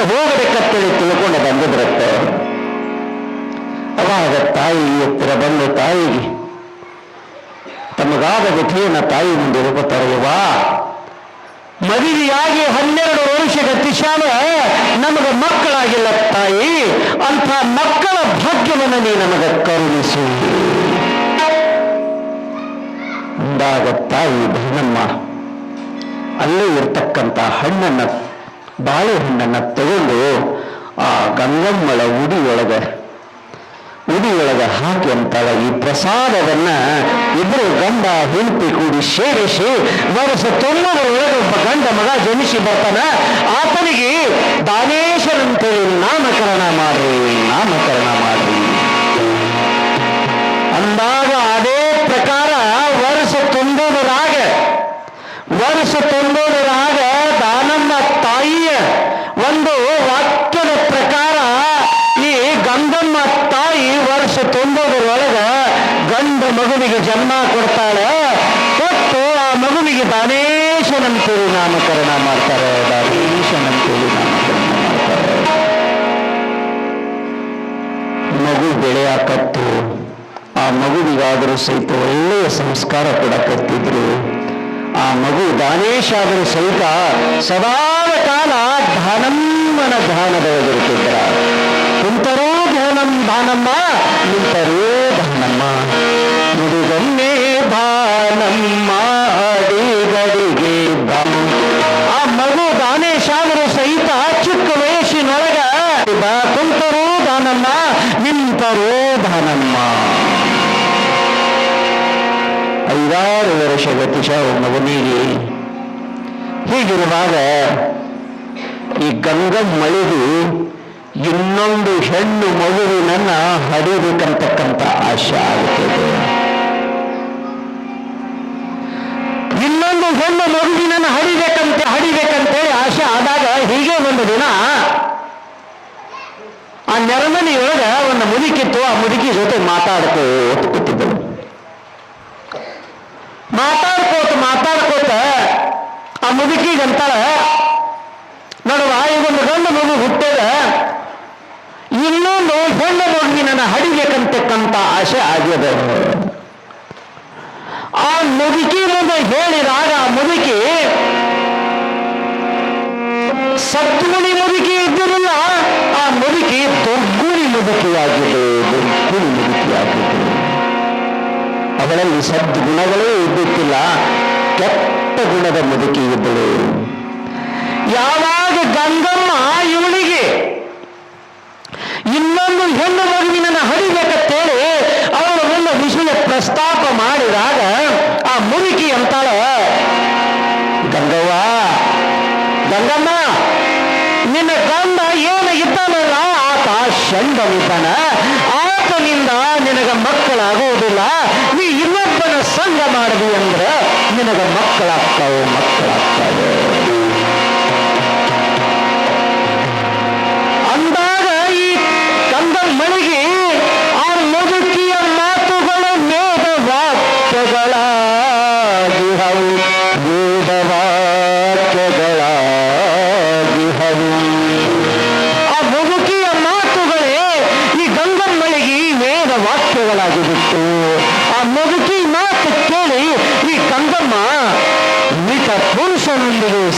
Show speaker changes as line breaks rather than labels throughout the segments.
ಹೋಗಬೇಕಂತೇಳಿ ತಿಳ್ಕೊಂಡು ಬಂದಿದ್ರತ್ತೆ ಅವಾಗ ತಾಯಿ ಎತ್ತಿರ ಬಂದು ತಾಯಿಗೆ, ತಮಗಾದ ವ್ಯಥೆಯನ್ನ ತಾಯಿ ಮುಂದೆ ಹೋಗುತ್ತಾರಲ್ವಾ ಮದುವೆಯಾಗಿ ಹನ್ನೆರಡು ವರ್ಷ ಗತಿಶಾಲ ನಮಗೆ ಮಕ್ಕಳಾಗಿಲ್ಲ ತಾಯಿ. ಅಂತ ಮಕ್ಕಳ ಭಾಗ್ಯವನ್ನು ನೀ ನಮಗೆ ಕರುಣಿಸು. ಅಂದಾಗ ತಾಯಿ ಬಹನಮ್ಮ ಅಲ್ಲೇ ಇರ್ತಕ್ಕಂಥ ಹಣ್ಣನ್ನ ಬಾಳೆಹಣ್ಣನ್ನ ತಗೊಂಡು ಆ ಗಂಗಮ್ಮಳ ಉಡಿಯೊಳಗೆ ಉಡಿಯೊಳಗೆ ಹಾಕಿ ಅಂತಾಳ. ಈ ಪ್ರಸಾದವನ್ನ ಇಬ್ಬರು ಗಂಡ ಹೆಂಡತಿ ಕೂಡಿ ಸೇರಿಸಿ ವರ್ಷ ತೊಂಬರೊಳಗೆ ಒಬ್ಬ ಗಂಡ ಮಗ ಜನಿಸಿ ಬರ್ತಾನ. ಆತನಿಗೆ ದಾನೇಶ್ವರಂತೇಳಿ ನಾಮಕರಣ ಮಾಡಿ ನಾಮಕರಣ ಒಂದು ವಾಕ್ಯದ ಪ್ರಕಾರ ಈ ಗಂಗಮ್ಮ ತಾಯಿ ವರ್ಷ ತುಂಬುವುದರೊಳಗ ಗಂಡ ಮಗುವಿಗೆ ಜನ್ಮ ಕೊಡ್ತಾಳೆ. ಕೊಟ್ಟು ಆ ಮಗುವಿಗೆ ದಾನೇಶನಂತೇಳಿ ನಾಮಕರಣ ಮಾಡ್ತಾರೆ. ದಾನೇಶನಂತೇಳಿ ನಾಮಕರಣ ಮಾಡ್ತಾರೆ. ಮಗು ಬೆಳೆಯಾಕತ್ತು ಆ ಮಗುವಿಗಾದರೂ ಸಹಿತ ಒಳ್ಳೆಯ ಸಂಸ್ಕಾರ ಕೊಡಕತ್ತಿದ್ರು ಆ ಮಗು ದಾನೇಶ ಆದರೂ ಸಹಿತ ಸದಾ ಕಾಲ ಧಾನಮ್ಮನ ಧ್ಯಾನದೊಳಗಿರುತ್ತಿದ್ರ ಕುಂತರೂ ಧ್ಯಾನಂ ಧಾನಮ್ಮ ಗತಿಶ ಮಗನಿಗೆ ಹೀಗಿರುವಾಗ ಈ ಗಂಗಮ್ಮಳಿಗೂ ಇನ್ನೊಂದು ಹೆಣ್ಣು ಮಗುವಿನನ್ನ ಹಡಿಬೇಕಂತಕ್ಕಂಥ ಆಶೆ ಆಗುತ್ತದೆ ಇನ್ನೊಂದು ಹೆಣ್ಣು ಮಗುವಿನನ್ನ ಹಡಿಬೇಕಂತ ಹರಿಬೇಕಂತೇಳಿ ಆಶೆ ಆದಾಗ ಹೀಗೆ ಒಂದು ದಿನ ಆ ನೆರಮನೆಯೊಳಗ ಒಂದು ಮುದುಕಿತ್ತು, ಆ ಮುದುಕಿ ಜೊತೆ ಮಾತಾಡ್ತು ಕೂತಿದ್ದಳು ಮಾತಾಡ ಆ ಮುದುಕಿಗಂತಾಳ. ನೋಡುವ ಇದೊಂದು ಗಂಡು ಮಗು ಹುಟ್ಟದ ಇನ್ನೊಂದು ಹೆಣ್ಣು ಮಗುವಿನ ಹಡಿಬೇಕಂತಕ್ಕಂಥ ಆಸೆ ಆಗಿದೆ ಆ ಮುದುಕಿ ಮುಂದೆ ಹೇಳಿದಾಗ ಮುದುಕಿ, ಸದ್ಗುಣಿ ಮುದುಕಿ ಇದ್ದಿರಲಿಲ್ಲ, ಆ ಮುದುಕಿ ದುರ್ಗುಣಿ ಮುದುಕಿಯಾಗಿದೆ ದುರ್ಗುಣಿ ಮುದುಕಿಯಾಗಿದೆ ಅವಳಲ್ಲಿ ಸದ್ಗುಣಗಳೇ ಇದ್ದಿತ್ತಿಲ್ಲ ಕೆಟ್ಟ ಗುಣದ ಮುದುಕಿ ಇದ್ದಳು. ಯಾವಾಗ ಗಂಗಮ್ಮ ಇವಳಿಗೆ ಇನ್ನೊಂದು ಹೆಣ್ಣು ಮಗುವಿನ ಹರಿಬೇಕತ್ತೇಳಿ ಅವಳು ಒಂದು ವಿಷಯ ಪ್ರಸ್ತಾಪ ಮಾಡಿದಾಗ ಆ ಮುದುಕಿ ಅಂತಾಳ, ಗಂಗವ್ವ, ಗಂಗಮ್ಮ, ನಿನ್ನ ಗಂಡ ಏನು ಇದ್ದಾನಲ್ಲ ಆತ ಷಂಡನಿದ್ದಾನ ಆತನಿಂದ ನಿನಗ ಮಕ್ಕಳಾಗುವುದಿಲ್ಲ. ನೀ ಇನ್ನೊಬ್ಬನ ಸಂಘ ಮಾಡಿದಿ ಅಂದ್ರೆ ನಿನಗ ಮಕ್ಕಳಾಗ್ತಾವೆ ಮಕ್ಕಳಾಗ್ತಾವೆ.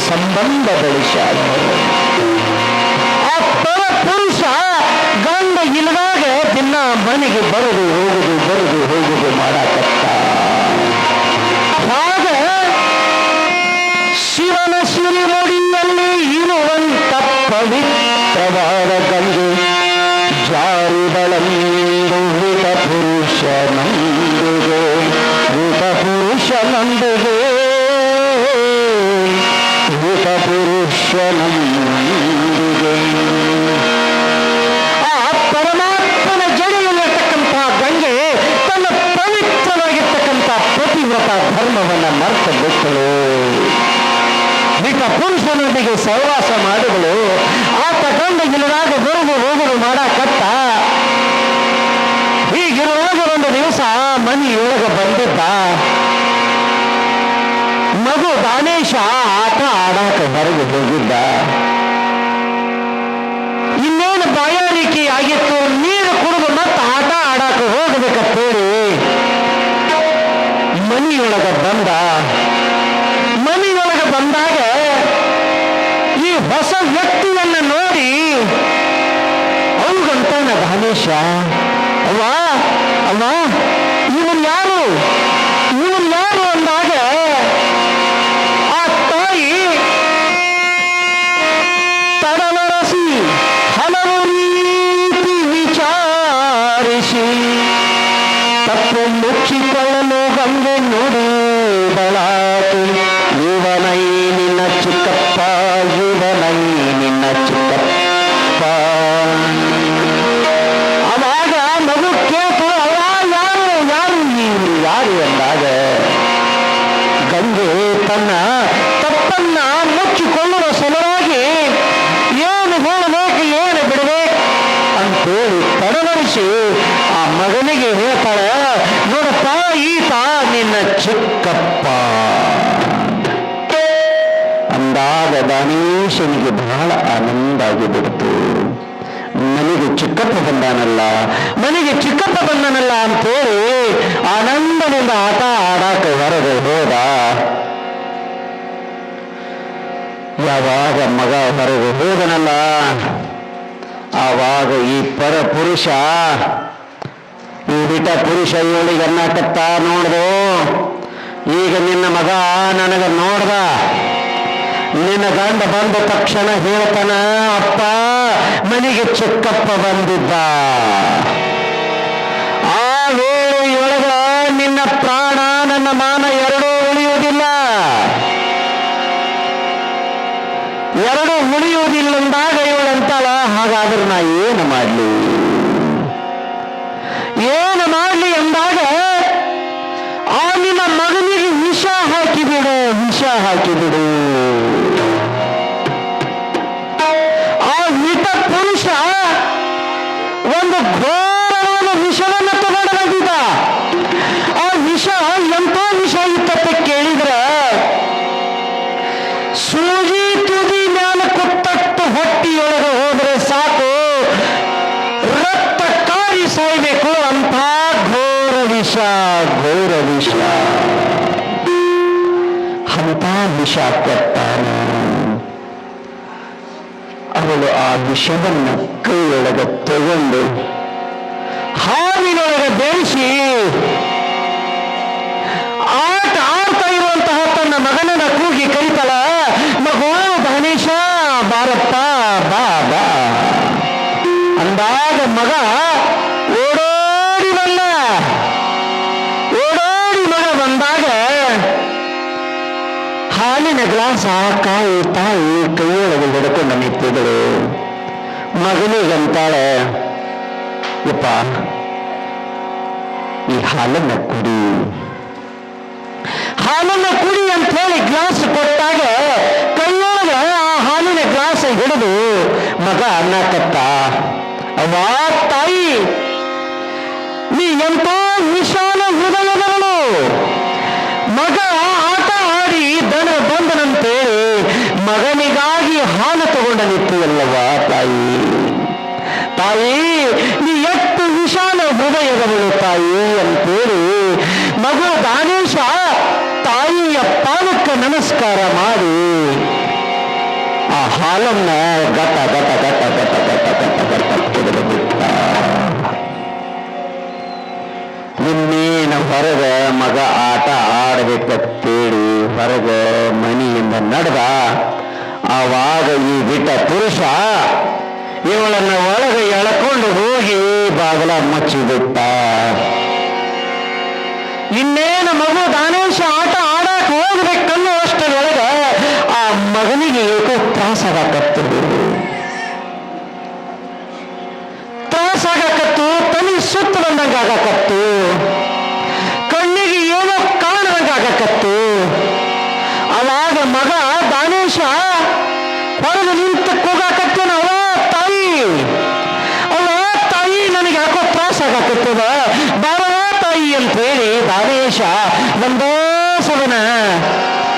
ಸಂಬಂಧ ಬೆಳೆಸಾಳ ಆ ಪರ ಪುರುಷ ಗಂಡ ಇಲ್ಲದಾಗ ದಿನ ಮನೆಗೆ ಬರುದು ಹೋಗುದು ಬರುದು ಹೋಗುದು ಮಾಡಾಕತ್ತ ಆಗ ಶಿವನ ಸಿರಿಮುಡಿಯಲ್ಲಿ ಇರುವಂತ ಪವಿತ್ರವಾದ ಗಂಗೆ ಜಾರಿದಳಂದು ವಿತ ಪುರುಷನಂದಿಗೆ ವಿತ ಪುರುಷನಂದಿಗೆ ಪುರುಷನಂದಿಗೆ ಆ ಪರಮಾತ್ಮನ ಜಡೆಯಲ್ಲಿರ್ತಕ್ಕಂಥ ಗಂಗೆ ತನ್ನ ಪವಿತ್ರವಾಗಿರ್ತಕ್ಕಂಥ ಪ್ರತಿವ್ರತ ಧರ್ಮವನ್ನ ಮರ್ತ ಬಿಟ್ಟಳು ವಿಟ ಪುರುಷನೊಂದಿಗೆ ಸಹವಾಸ ಮಾಡಿದಳು. ಆತ ಗಂಡ ಇಲ್ಲದಾಗ ಬರುದು ಹೋಗುದು ಮಾಡಾಕತ್ತ. ಹೀಗಿರುವಾಗ ಒಂದು ದಿವಸ ಮನೆಯೊಳಗೆ ಬಂದಿದ್ದ. ಪ್ರಾಣೇಶ ಆಟ ಆಡಾಕ ಹೊರಗೆ ಹೋಗಿದ್ದ. ಇನ್ನೇನು ಬಾಯಾರಿಕೆ ಆಗಿತ್ತು? ನೀರು ಕುಡಿದು ಮತ್ತೆ ಆಟ ಆಡಾಕ ಹೋಗ್ಬೇಕಂತೇಳಿ ಮನೆಯೊಳಗ ಬಂದ. ಮನೆಯೊಳಗ ಬಂದಾಗ ಈ ಹೊಸ ವ್ಯಕ್ತಿಯನ್ನ ನೋಡಿ, ಅವ್ಗಂತಾನ ಭಾನೇಶ ಅವಾ ತನ್ನ ತಪ್ಪನ್ನ ಮುಚ್ಚಿಕೊಳ್ಳುವ ಸಲುವಾಗಿ ಏನು ಹೇಳಬೇಕು, ಏನು ಬಿಡಬೇಕು ಅಂತೇಳಿ ತಡವರಿಸಿ ಆ ಮಗನಿಗೆ ಹೇಳ್ತಾಳೆ, ನೋಡಪ್ಪ, ಈತ ನಿನ್ನ ಚಿಕ್ಕಪ್ಪ. ಅಂದಾಗ ದಾನೇಶನಿಗೆ ಬಹಳ ಆನಂದ ಆಗಿಬಿಡ್ತು. ನನಗೆ ಚಿಕ್ಕಪ್ಪ ಬಂದಾನಲ್ಲ ನನಗೆ ಚಿಕ್ಕಪ್ಪ ಬಂದಾನಲ್ಲ ಅಂತೇಳಿ ಆನಂದದಿಂದ ಆಟ ಆಡಾಕ ಹೊರಗೆ ಹೋದ ಯಾವಾಗ ಮಗ ಹೊರಗೆ ಹೋದನಲ್ಲ, ಆವಾಗ ಈ ಪರ ಪುರುಷ, ಈ ಬಿಟ್ಟ ಪುರುಷ ಇವಳಿಗೆ ಅನ್ನಕತ್ತ ನೋಡ್ದು? ಈಗ ನಿನ್ನ ಮಗ ನನಗೆ ನೋಡ್ದ? ನಿನ್ನ ಗಂಡ ಬಂದ ತಕ್ಷಣ ಹೇಳ್ತಾನ, ಅಪ್ಪ, ಮನೆಗೆ ಚಿಕ್ಕಪ್ಪ ಬಂದಿದ್ದ. ಎರಡು ಉಳಿಯುವುದಿಲ್ಲಂದಾಗ ಇವಳಂತಾಳ ಹಾಗಾದ್ರೆ ನಾ ಏನು ಮಾಡಲಿ? ಏನು ಮಾಡಲಿ ಎಂದಾಗ, ಆ ನಿನ್ನ ಮಗನಿಗೆ ವಿಷ ಹಾಕಿಬಿಡು ವಿಷ ಹಾಕಿಬಿಡು. ಆ ವಿಟ ಪುರುಷ ಒಂದು ಕೊಟ್ಟಾನ ಅವಳು ಆ ವಿಷವನ್ನು ಕೈಯೊಳಗೆ ತಗೊಂಡು ಹಾವಿನೊಳಗೆ ಬೆಳೆಸಿ ಆಟ ಆಡ್ತಾ ಇರುವಂತಹ ತನ್ನ ಮಗನನ್ನ ಕೂಗಿ ಕರೀತಾಳ, ಮಗು ದಾನೇಶ ಬಾರಪ್ಪ, ಬಾ ಬಾ. ಅಂದಾಗ ಮಗ ಓಡೋಡಿ ಹಾಲಿನ ಗ್ಲಾಸ್ ಕಾಯಿ ತಾಯಿ ಕೈಯೊಳಗೆ ಹಿಡ್ಕೊಂಡು ನಿಂತಿದ್ದಳು ಮಗನಿಗಂತಾಳೆ, ಯಪ್ಪ, ಈ ಹಾಲನ್ನ ಕುಡಿ. ಹಾಲನ್ನ ಕುಡಿ ಅಂತ ಹೇಳಿ ಗ್ಲಾಸ್ ಕೊಟ್ಟಾಗ ಕೈಯೊಳಗೆ ಆ ಹಾಲಿನ ಗ್ಲಾಸ್ ಹಿಡಿದು, ಮಗ, ಅನ್ನಕತ್ತ. ಅವ್ವ ತಾಯಿ, ನೀ ಎಂತ ವಿಶಾಲ ಹೃದಯದವಳು ತಗೊಂಡ ನಿಂತಿಯಲ್ಲವ ತಾಯಿ ತಾಯಿ ನೀ ಎಷ್ಟು ವಿಶಾಲ ಹೃದಯದವಳು ತಾಯಿ ಅಂತೇಳಿ ಮಗು ದಾನೇಶ ತಾಯಿಯ ಪಾದಕ್ಕೆ ನಮಸ್ಕಾರ ಮಾಡಿ ಆ ಹಾಲನ್ನ ಗಟ ಗಟ ಗಟ ಗಟ ಗಟ ಗಟ ಗಟ ಕುಡಿದು ಬಿಟ್ಟ ಇನ್ನೇನು ಹೊರಗ ಮಗ ಆಟ ಆಡಬೇಕಂತೇಳಿ ಹೊರಗ ಮನೆಯಿಂದ ನಡೆದ ಆವಾಗ ಈ ಬಿಟ್ಟ ಪುರುಷ ಇವಳನ್ನ ಒಳಗೆ ಎಳ್ಕೊಂಡು ಹೋಗಿ ಬಾಗಲ ಮುಚ್ಚಿಬಿಟ್ಟ ಇನ್ನೇನು ಮಗು ದಾನೇಶ ಆಟ ಆಡಕ್ ಹೋಗ್ಬೇಕನ್ನೋ ಅಷ್ಟರೊಳಗ ಆ ಮಗನಿಗೆ ಏಕೋ ತ್ರಾಸಾಗಕತ್ತು ತ್ರಾಸಾಗಕತ್ತು ತಲೆ ಸುತ್ತ ಬಂದಂಗ ಆಗಕತ್ತು ಕಣ್ಣಿಗೆ ಏನೋ ಕಾಣದಂಗ ಆಗಕತ್ತು ಅವಾಗ ಮಗ ದಾನೇಶ ಹೊರಗೆ ನಿಂತು ಕೂಗಾಕತ್ತೇನ ಅವ ತಾಯಿ ಅವ ತಾಯಿ ನನಗೆ ಯಾಕೋ ತ್ರಾಸಾಗಕತ್ತದ ಬಾರವ ತಾಯಿ ಅಂತ ಹೇಳಿ ದಾನೇಶ ಒಂದೇ ಸದನ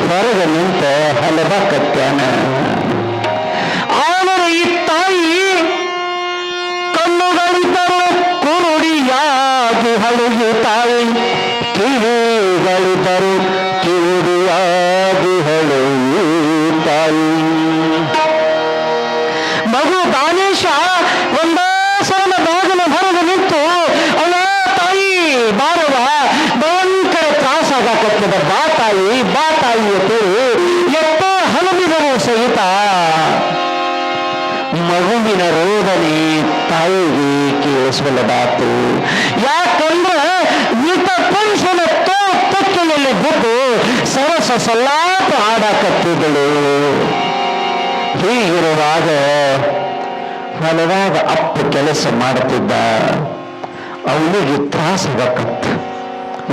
ಹೊರಗೆ ನಿಂತ ಹಲಬಕತ್ಯಾನ ಆದರೆ ಈ ತಾಯಿ ಕಣ್ಣುಗಳಿದ್ದರು ಕುರುಡಿಯಾಗಿದ್ದಳು ಕಿವುಡಿಯಾಗಿಹಳು ಈ ತಾಯಿ ಕಿವಿಗಳಿದ್ದರು ಕಿವುಡಿಯಾಗಿಹಳು ಈ ತಾಯಿ ಬಾ ತಾಯಿ ಅಂತೇಳಿ ಎಷ್ಟೋ ಹಲವಿದರು ಸಹಿತ. ಮಗುವಿನ ರೋದನೆ ತಾಯಿಗೆ ಕೇಳಿಸಬಲ್ಲದಾತು ಯಾಕಂದ್ರೆ ಈತ ಪುರುಷನ ತೋ ತೊಕ್ಕೆಯಲ್ಲಿ ಬಿದ್ದು ಸರಸ ಸಲ್ಲಾಪ ಆಡಕತ್ತಿದ್ದಳು. ಹೀಗಿರುವಾಗ ಹೊಲದಾಗ ಅಪ್ಪ ಕೆಲಸ ಮಾಡುತ್ತಿದ್ದ. ಅವನಿಗೆ ತ್ರಾಸಾಗಕತ್ತು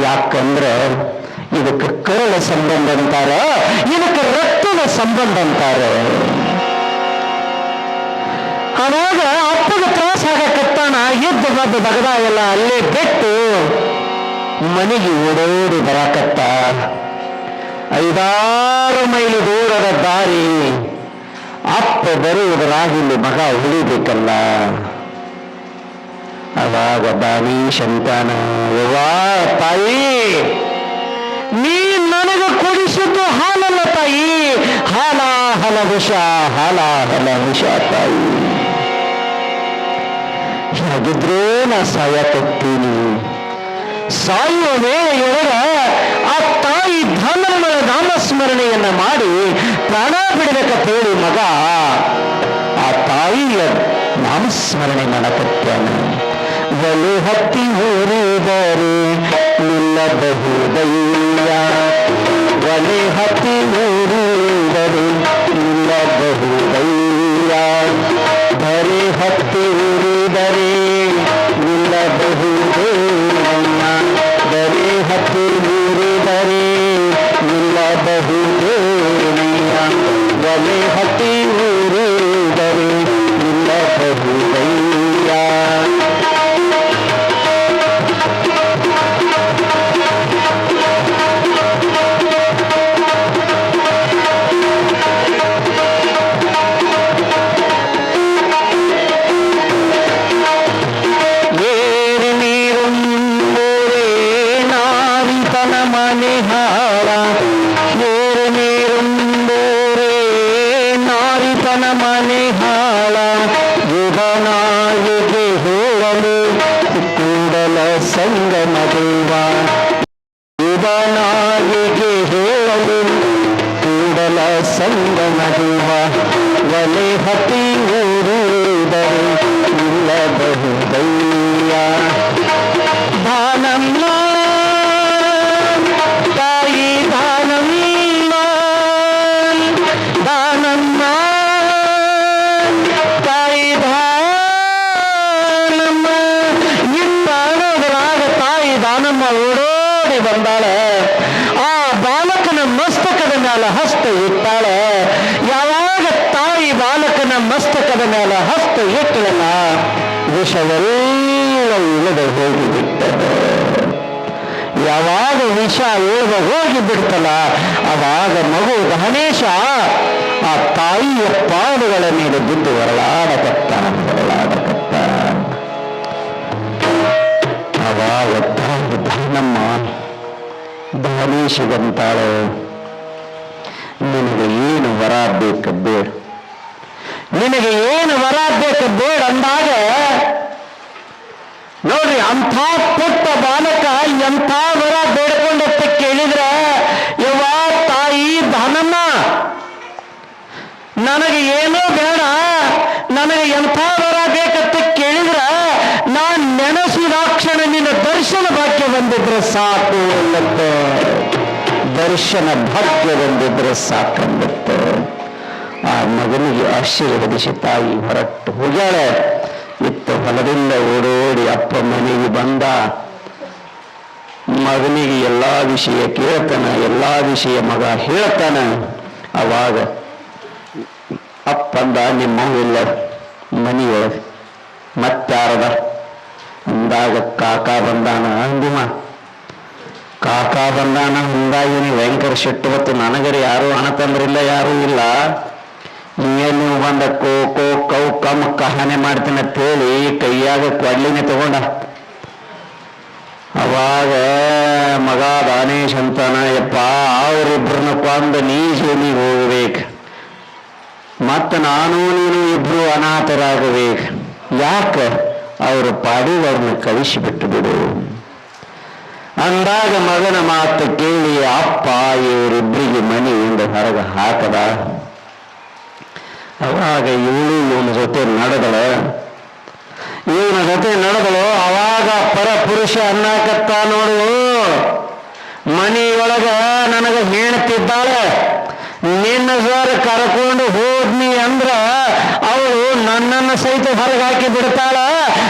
ಯಾಕಂದ್ರೆ ಇದಕ್ಕೆ ಕರಳ ಸಂಬಂಧ ಅಂತಾರೆ ಇದಕ್ಕೆ ರಕ್ತದ ಸಂಬಂಧ ಅಂತಾರೆ ಅವಾಗ ಅಪ್ಪಗೆ ತ್ರಾಸ ಆಗಕತ್ತಾನ ಎದ್ದು ಬದ್ದು ಬಗದ ಎಲ್ಲ ಅಲ್ಲೇ ಬಿಟ್ಟು ಮನೆಗೆ ಓಡೋಡಿ ಬರಾಕತ್ತ ಐದಾರು ಮೈಲು ದೂರದ ದಾರಿ ಅಪ್ಪ ಬರುವುದರಾಗಿಲ್ಲಿ ಮಗ ಉಳಿಬೇಕಲ್ಲ ಅವಾಗ ದಾನಿ ಶಂತಾನ ಯವ್ವಾ ತಾಯಿ ತಾಯಿ. ಹಾಲ, ಹಲ ವಿಷ, ಹಾಲ ವಿಷ ತಾಯಿ. ಹೇಗಿದ್ರೂ ನಾ ಸಾಯಕತ್ತೀನಿ ಸಾಯುವ ವೇಳೆಯೊಳಗ ಆ ತಾಯಿ ಧರ್ಮಗಳ ನಾಮಸ್ಮರಣೆಯನ್ನ ಮಾಡಿ ಪ್ರಾಣ ಬಿಡಬೇಕಂತ ಹೇಳಿ ಮಗ ಆ ತಾಯಿಯ ನಾಮಸ್ಮರಣೆ ಮಾಡಕತ್ತೇನೆ ಬಲು ಹತ್ತಿ ಹೋರಿದರೆ ನಿಲ್ಲಬಹುದಯ್ಯ ವಿಷವೆಲ್ಲ ಇಳಿದು ಹೋಗಿಬಿಟ್ಟದೆ ಯಾವಾಗ ವಿಷ ಇಳಿದು ಹೋಗಿ ಬಿಡ್ತಲ್ಲ ಅವಾಗ ಮಗು ಗಣೇಶ ಆ ತಾಯಿಯ ಪಾಡುಗಳ ಮೇಲೆ ಬಿದ್ದು ಹೊರಳಾಡಕತ್ತ ಹೊರಳಾಡಕತ್ತ ಅವಾಗ ತಾಯಿ ದಾನಮ್ಮ ದಾನೇಶಗಂತಾಳೆ ನಿನಗೆ ಏನು ವರ ಬೇಕು ಬೇಡ ನಿನಗೆ ಏನು ವರ ಬೇಕು ಬೇಡ ಅಂದಾಗ ನೋಡ್ರಿ, ಅಂಥ ಪುಟ್ಟ ಬಾಲಕ ಎಂಥ ವರ ಬೇಡ್ಕೊಂಡತ್ತ ಕೇಳಿದ್ರೆ, ಯವ್ವ ತಾಯಿ ಧನಮ್ಮ ನನಗೆ ಏನೂ ಬೇಡ, ನನಗೆ ಎಂಥ ವರ ಬೇಕಂತ ಕೇಳಿದ್ರೆ, ನಾನ್ ನೆನಸಿದಾಕ್ಷಣ ನಿನ್ನ ದರ್ಶನ ಭಾಗ್ಯ ಬಂದಿದ್ರೆ ಸಾಕು ಅನ್ನತ್ತೆ. ದರ್ಶನ ಭಾಗ್ಯ ಬಂದಿದ್ರೆ ಸಾಕಂದತ್ತೆ ಆ ಮಗನಿಗೆ ಆಶೀರ್ವದಿಸಿ ತಾಯಿ ಹೊರಟು ಹೋಗ್ಯಾಳೆ. ಹೊಲದಿಂದ ಓಡೋಡಿ ಅಪ್ಪ ಮನೆಗೆ ಬಂದ. ಮಗನಿಗೆ ಎಲ್ಲಾ ವಿಷಯ ಕೇಳ್ತಾನ, ಎಲ್ಲಾ ವಿಷಯ ಮಗ ಹೇಳ್ತಾನ. ಅವಾಗ ಅಪ್ಪಂದ, ನಿಮ್ಮ ಇಲ್ಲ ಮನೆಯೊಳಗೆ ಮತ್ತಾರದ ಅಂದಾಗ ಕಾಕ ಬಂದಾನ ಅಂದಿಮ ಕಾಕ ಬಂದಾನ ಹಿಂಗಾಗಿ ನೀವು ಭಯಂಕರ ಸಿಟ್ಟು ಹೊತ್ತು ನನಗರಿ ಯಾರು ಹಣ ಯಾರೂ ಇಲ್ಲ. ನೀನು ಬಂದ ಕೋ ಕೋ ಕೌ ಕಮ್ ಕಹಾನೆ ಮಾಡ್ತೀನಿ ಹೇಳಿ ಕೈಯಾಗ ಕೊಡ್ಲಿನೇ ತಗೊಂಡ. ಅವಾಗ ಮಗ ದಾನೇಶ್ ಅಂತಾನ, ಯಪ್ಪ ಅವರಿಬ್ಬರನ್ನ ಕೊಂದು ನೀ ಜೀವನಿಗೆ ಹೋಗ್ಬೇಕು. ಮತ್ತು ನಾನು ನೀನು ಇಬ್ರು ಅನಾಥರಾಗಬೇಕು. ಯಾಕೆ? ಅವರ ಪಾಡಿಗೆ ಅವ್ರನ್ನ ಕಳಿಸಿಬಿಟ್ಟು ಬಿಡು. ಅಂದಾಗ ಮಗನ ಮಾತು ಕೇಳಿ, ಅಪ್ಪ ಇವರಿಬ್ಬರಿಗೆ ಮನೆಯಿಂದ ಹೊರಗೆ ಹಾಕದ? ಅವಾಗ ಇವಳು ಇವನ ಜೊತೆ ನಡೆದಳು. ಇವನ ಜೊತೆ ನಡೆದಳು. ಅವಾಗ ಪರಪುರುಷ ಅನ್ನಕತ್ತ ನೋಡು. ಮನೆಯೊಳಗ ನನಗೆ ಹೇಳ್ತಿದ್ದಾಳೆ ನಿನ್ನ ಸರ್ ಕರ್ಕೊಂಡು ಹೋದ್ನಿ ಅಂದ್ರ ಅವಳು ನನ್ನನ್ನು ಸಹಿತ ಹೊರಗೆ ಹಾಕಿ ಬಿಡ್ತಾಳ.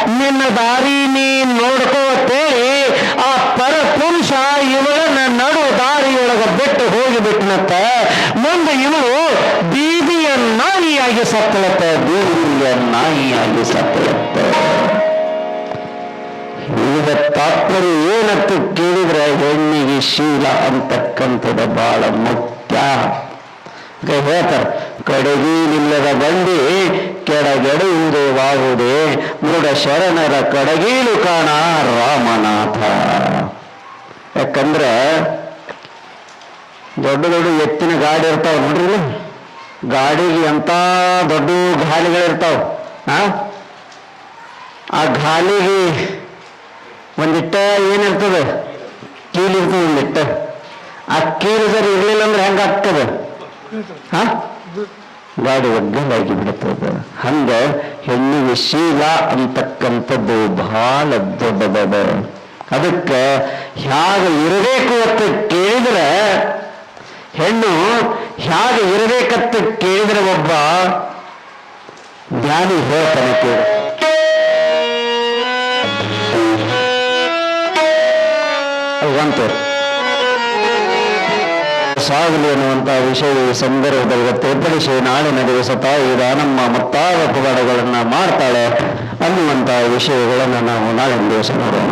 ನಿನ್ನ ದಾರಿ ನೀ ನೋಡ್ಕೋತೇಳಿ ಆ ಪರಪುರುಷ ಇವಳನ್ನ ನಡು ದಾರಿಯೊಳಗ ಬಿಟ್ಟು ಹೋಗಿಬಿಟ್ನತ್ತ ಮುಂದೆ ಇವಳು ನಾಯಿಯಾಗಿ ಸತ್ತಳತ್ತ ನಾಯಿ ನಾಯಿಯಾಗಿ ಸತ್ತಳತ್ತ. ಈಗ ತಾತ್ಪರ್ಯ ಏನತ್ತು ಕೇಳಿದ್ರೆ ಹೆಣ್ಣಿಗೆ ಶೀಲ ಅಂತಕ್ಕಂಥದ್ದು ಬಹಳ ಮುಖ್ಯ. ಹೇಳ್ತಾರೆ ಕಡಗೀಲಿಲ್ಲದ ಬಂಡಿ ಕೆಳಗೆಡೆಯುವುದೇ ವಾಗುವುದೇ ಮೃಡ ಶರಣರ ಕಡಗೀಲು ಕಾಣ ರಾಮನಾಥ. ಯಾಕಂದ್ರೆ ದೊಡ್ಡ ದೊಡ್ಡ ಎತ್ತಿನ ಗಾಡಿ ಇರ್ತಾವ ನೋಡ್ರಿ. ಗಾಡಿಗೆ ಎಂತ ದೊಡ್ಡ ಗಾಲಿಗಳಿರ್ತಾವ, ಆ? ಆ ಗಾಲಿಗೆ ಒಂದಿಟ್ಟ ಏನಿರ್ತದೆ? ಕೀಲಿರ್ತದೆ ಒಂದಿಟ್ಟ ಆ ಕೀಲು ಸರ್ ಇರಲಿಲ್ಲ ಅಂದ್ರೆ ಹೆಂಗ ಆಗ್ತದೆ? ಹ ಗಾಡಿ ಒಗ್ಗಲಾಗಿ ಬಿಡುತ್ತದೆ ಹಂಗ ಹೆಣ್ಣಿಗೆ ಶೀಲ ಅಂತಕ್ಕಂಥದ್ದು ಬಹಳ ದೊಡ್ಡದದ. ಅದಕ್ಕೆ ಹ್ಯಾಗ ಇರಬೇಕು ಅಂತ ಕೇಳಿದ್ರೆ ಹೆಣ್ಣು ಹೇಗೆ ಇರಬೇಕಂತ ಕೇಳಿದ್ರೆ ಒಬ್ಬ ಜ್ಞಾನಿ ಹೇಳ್ತಾನೆ ಕೇಳಿ. ಬಂತು ಸಾಗಲಿ ಅನ್ನುವಂತಹ ವಿಷಯ ಸಂದರ್ಭದಲ್ಲಿ ತೋರ್ಪಡಿಸಿ ನಾಳೆ ನಡೆಯುವ ತಾಯಿ ದಾನಮ್ಮ ಮತ್ತಾದ ಪುಗಾಡಗಳನ್ನ ಮಾಡ್ತಾಳೆ ಅನ್ನುವಂತಹ ವಿಷಯಗಳನ್ನು ನಾವು ನಾಳಿನ ದಿವಸ ನೋಡೋಣ